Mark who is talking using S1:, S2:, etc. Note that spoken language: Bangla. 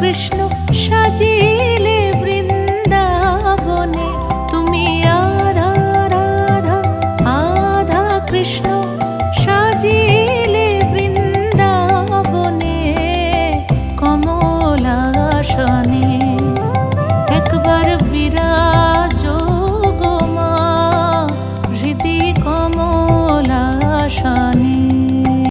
S1: কৃষ্ণ